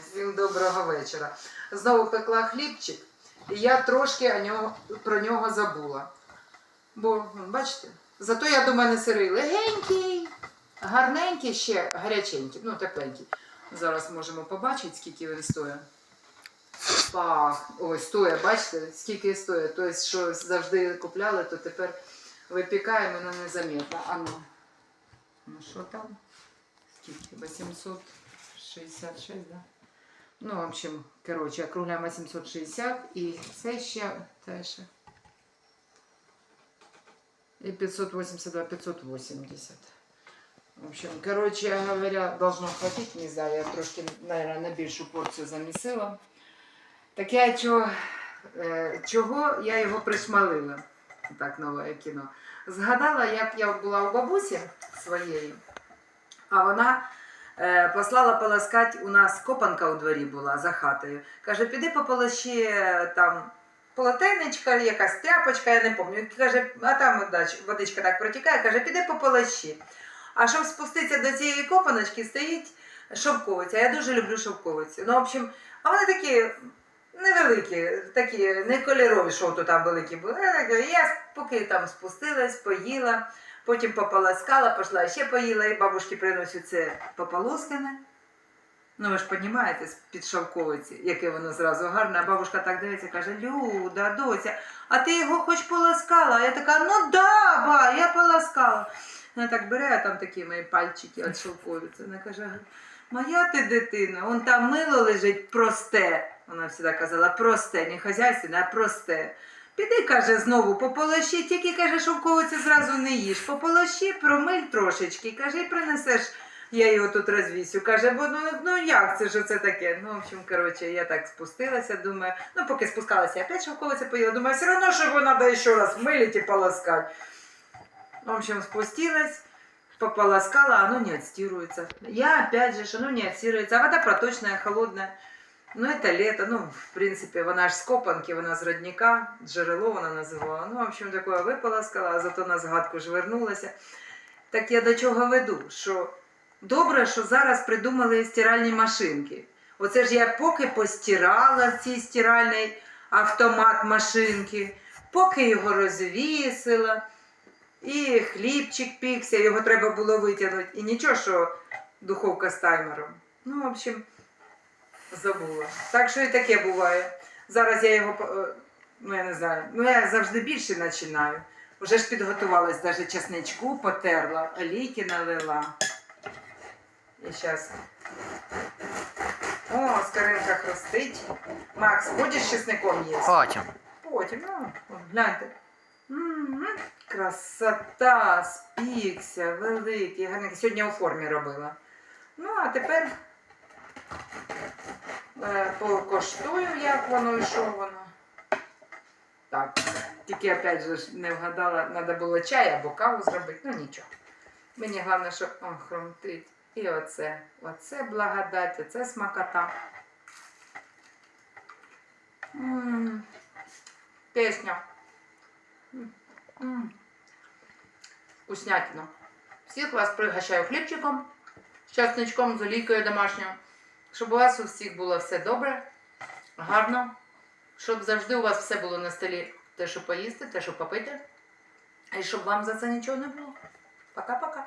Всім доброго вечора. Знову пекла хлібчик, і я трошки про нього забула. Бо, бачите, зато я до мене сирий легенький, гарненький, ще гаряченький, ну тепленький. Зараз можемо побачити, скільки він стоїть. Пах, ось стоїть, бачите, скільки стоїть. Тобто, що завжди купляли, то тепер випікаємо, воно незаметно. А ну, ну що там? Скільки? 866, да? Ну, в общем, коротше, округляємо 760 і це ще теж. І 582, 580. В общем, короче говоря, должно хватить, не знаю, я трошки, наверное, на більшу порцію замісила. Так я чого, е, чого я його пришмалила, так нове кіно. Згадала, як я була у бабусі своєї, а вона послала полоскати, у нас копанка у дворі була за хатою. Каже, піди пополощи е, там полотенечка, якась тряпочка, я не пам'ятаю. Каже, а там водичка так протікає, каже, піди пополощи. А щоб спуститися до цієї копаночки, стоїть шовковиця. Я дуже люблю шовковицю. Ну, в общем, а вони такі невеликі, такі не кольорові, що там великі були. Я поки там спустилась, поїла, потім пополоскала, пішла ще поїла, і бабушки приносять це пополоскане. Ну, ви ж розумієте, з-під шовковиці, яке воно зразу гарне. А бабушка так дивиться, каже, Люда, доця, а ти його хоч полоскала? А я така, ну да, ба, я полоскала. Вона так бере, а там такі мої пальчики від шовковиці. Вона каже, моя ти дитина, он там мило лежить просте. Вона завжди казала, просте, не хазяйственне, а просте. Піди, каже, знову пополощи, тільки каже, шовковиці зразу не їж. Пополощи, промиль трошечки, каже, і принесеш. Я його тут розвісю. Каже, бо ну, ну як це ж це таке? Ну, в общем, коротше, я так спустилася, думаю, ну поки спускалася, я опять шовковиця поїла, думаю, все одно, що його треба ще раз милити і полоскати. В общем, спустилась, пополоскала, а оно не отстирывается. Я опять же, оно не отстирывается. А вода проточная, холодная. Ну, это лето, ну, в принципе, вона ж з копанки, вона з родника, джерело вона називала. Ну, в общем, такое виполоскала, а зато на згадку ж вернулася. Так я до чого веду? Що добре, що зараз придумали стиральні машинки. Оце ж я поки постирала в цій автомат машинки, поки його розвісила. І хлібчик пікся, його треба було витягнути. І нічого, що духовка з таймером. Ну, в общем, забула. Так що і таке буває. Зараз я його, е, ну я не знаю, ну я завжди більше починаю. Уже ж підготувалась, навіть чесничку потерла, олійки налила. І зараз. О, скоринка хрустить. Макс, будеш чесником їсти? Потім. Потім, ну, гляньте. М, м, Красота, спікся, великий, гарненький. Сьогодні у формі робила. Ну, а тепер покоштую, як воно і що воно. Так, тільки опять же не вгадала, треба було чай або каву зробити, ну нічого. Мені головне, що о, хрумтить. І оце. Оце благодать, оце смакота. М, Песня. М, м. Вкуснятина. Всіх вас пригощаю хлібчиком, з часничком, з олійкою домашньою. Щоб у вас у всіх було все добре, гарно. Щоб завжди у вас все було на столі те, що поїсти, те, що попити. І щоб вам за це нічого не було. Пока-пока.